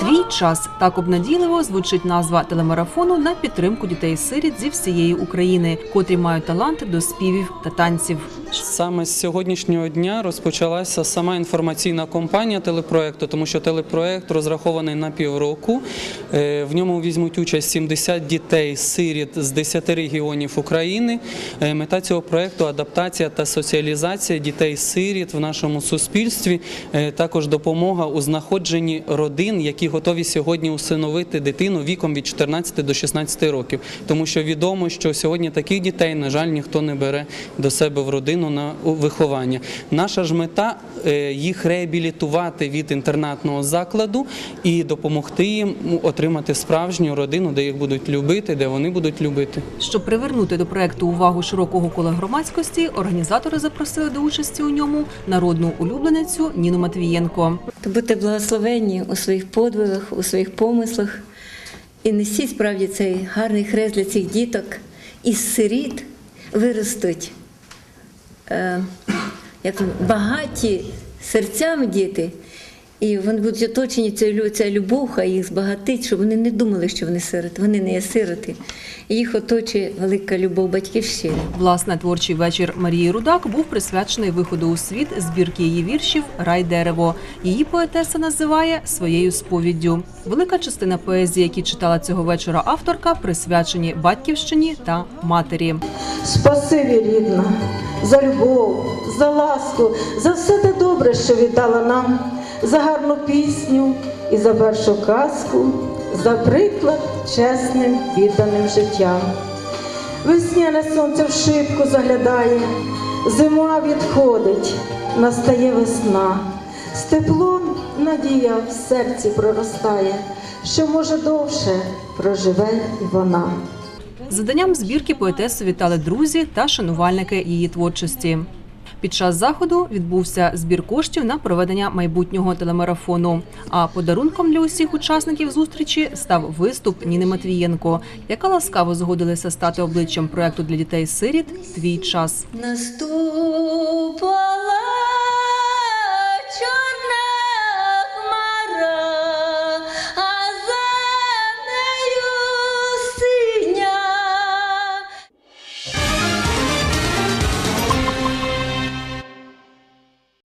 Твій час так обнадійливо звучить назва телемарафону на підтримку дітей-сиріт зі всієї України, котрі мають таланти до співів та танців. Саме з сьогоднішнього дня розпочалася сама інформаційна кампанія телепроекту, тому що телепроект розрахований на півроку. Е, В ньому візьмуть участь 70 дітей сиріт з 10 регіонів України. Е, Мета цього проекту адаптація та соціалізація дітей сиріт в нашому суспільстві. Е, Також допомога у знаходженні родин, які готові сьогодні усиновити дитину віком від 14 до 16 років, тому що відомо, що сьогодні таких дітей, на жаль, ніхто не бере до себе в родину на виховання. Наша ж мета е, їх реабілітувати від інтернатного закладу і допомогти їм отримати справжню родину, де їх будуть любити, де вони будуть любити. Щоб привернути до проекту увагу широкого кола громадськості, організатори запросили до участі у ньому народну улюбленицю Ніну Матвієнко. То будьте благословенні у своїх подвигах, у своїх помислах і несіть справді цей гарний хрест для цих діток. Із сиріт виростуть як багаті серцями діти. І вони будуть оточені цією ця любов, хай їх збагатить, щоб вони не думали, що вони сироти. Вони не є сироти. І їх оточує велика любов батьківщини. Власне, творчий вечір Марії Рудак був присвячений виходу у світ збірки її віршів Рай дерево. Її поетеса називає своєю сповіддю. Велика частина поезії, які читала цього вечора авторка, присвячені батьківщині та матері. Спасибі, рідна, за любов, за ласку, за все те добре, що віддала нам, за гарну пісню і за першу казку, за приклад чесним відданим життям. Весняне сонце в шибку заглядає, зима відходить, настає весна. З теплом надія в серці проростає, що може довше проживе і вона. З виданням збірки поетесу вітали друзі та шанувальники її творчості. Під час заходу відбувся збір коштів на проведення майбутнього телемарафону. А подарунком для усіх учасників зустрічі став виступ Ніни Матвієнко, яка ласкаво згодилася стати обличчям проекту для дітей сиріт Твій час. Наступа